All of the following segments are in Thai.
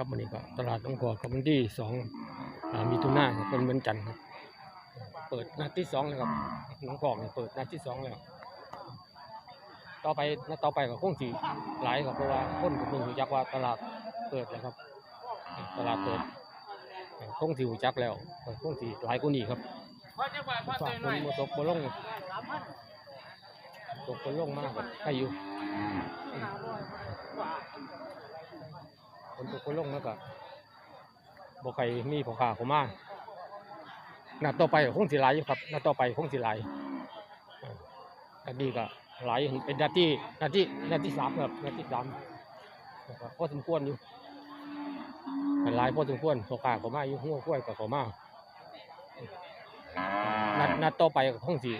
ครับวันนี้ก็ตลาดต้องกอดครับวันที่สองอมีตุนาครับเป็นวันจันทร์ครับเปิดนัดที่สองเลยครับน้องกอกเนี่ยเปิดนัดที่สองแล้วต่อไปนัดต่อไปก็คงสีหลายครับเพราะว่าคนกับมึงจักว่าตลาดเปิดแล้วครับ ตลาดเปิดคงสีรู้จักแล้วคงสีหลายกว่านี้ครับพ่อะว่าพ่อฝากคหน่อยนมาตกบลงตกบลงมากครับใครอยู่ นตกบลงแล้วก็บอกใครมีของขาเขามาหนัดต่อไปคงสิไหลครับหนัดต่อไปคงสิไหลอันนี้ก็ไหลเป็นนาที่นาที่นาที่สามครับนาที่สามพอสมควรอยู่หลายพอสมควรของขาเขามาอยู่หัวกล้วยกับเขามานัดนัดต่อไปคงสิ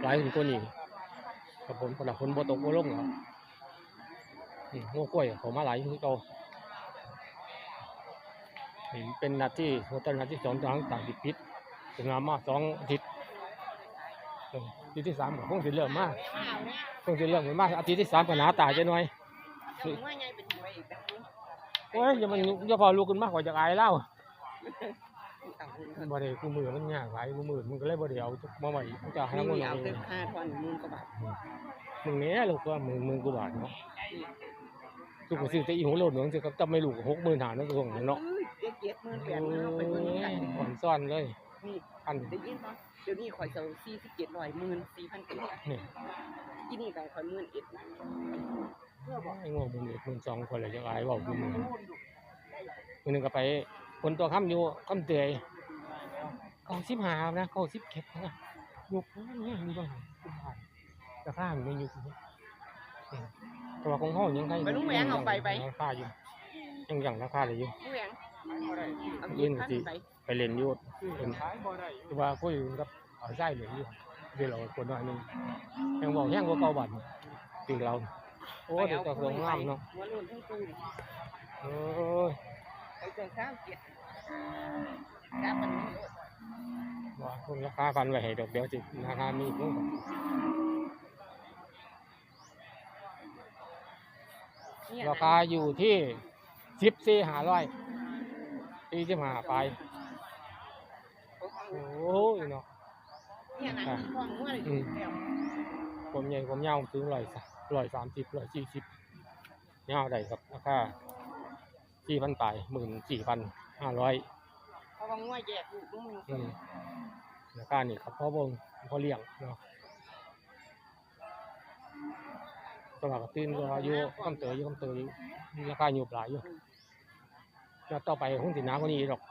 ไหลถึงกว่านี้กับผมคนละคนบ่ตกบ่ลงครับนี่งัวกล้วยเขามาไหลคือเก่า เป็นนัดที่โฮเทลนัดที่สองทางต่างติดพิษถึงงานมาสองอาทิตย์เอออาทิตย์ที่สามก็คงสิเริ่มมาคงสิเริ่มมาอาทิตย์ที่สามก็หนาตาจะหน่อยถึงว่าไงเป็นหวยอีกแบบนี้โอ้ยอย่ามันอย่าพอลูกขึ้นมากกว่าจะอายเล่าต่างคนบ่ได้กูมือมันยากหลายกูมือมันก็เลยบ่ได้เอามาไว้กูจะให้นี่มันเอาเอาเพิ่มค่าทอนหมื่นกว่าบาทมึงเนี้ยลูกว่ามึงมึงกูบาทเนาะลูกก็ซื้อแต่อีหูโลดเหมืองสิครับจำไม่ลูกหกหมื่นหานั่นก็ส่งเนาะเอ้ยเจ็ดเจ็ดหมื่นแปโอ้ดหมื่นเอาไปเบิ่งกันยอ่อนซ่อนเลย นี่อันได้ยินปะเดี๋ยวนี้ข่อยเซลสี่สิบเจ็ดร้อยหมื่นสี่พันเอ็ดนี่ที่นี่ก็ข่อยหมื่นเอ็ดนะเพื่อบอกไอ้งวมึงเอ็ดมึงสองคนเลยจะอายเว่ากูมึงมึงนึงก็ไป คนตัวค้ำอยู่ค้ำเตยเก้าสิบห้านะเก้าสิบเก็ดนะยุกเนี่ยมีบ้างราคามันไม่ยุกเนี่ยแต่ว่าของห้องยังไงราคาอยู่ยังยังราคาเลยอยู่ ผู้แหวง เอายื่นสิไปเรียนอยูดเป็นคือว่าคุยกับเอาใจเหลืองอยู่เดี๋ยวเราคนหน้อยนึงยังบอกแห้งกว่าเก่าบัดตีเราโอ้เด็กก็สงงามเนาะโอ้ยไปเจอข้าวเจ็ดข้าวมันนี่ว่าคนราคาพันไว้ให้ดอกเดียวสิราคามีเพิ่มเนี่ยราคาอยู่ที่สิบสี่ห้าร้อย สี่สิบห้าไปโอ้ยเนาะเนี่ยนะที่ท้องหัวเลยอืมผมใหญ่ผมยาวถึงร้อยร้อยสามสิบร้อยสี่สิบยาวได้ครับราคาสี่พันปลายหมื่นสี่พันห้าร้อยเพราะว่างัวแยกลูกมึงอืมราคานี่ครับพ่อเบงพ่อเลี้ยงเนาะตลาดกระตื้นก็อยู่คำเตยอยู่คำเตยอยู่ราคาอยู่หลายอยู่ แล้วต่อไปคงสิหนาคนนี้หรอก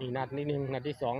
นี่นัดนิดนึงนัดที่สอง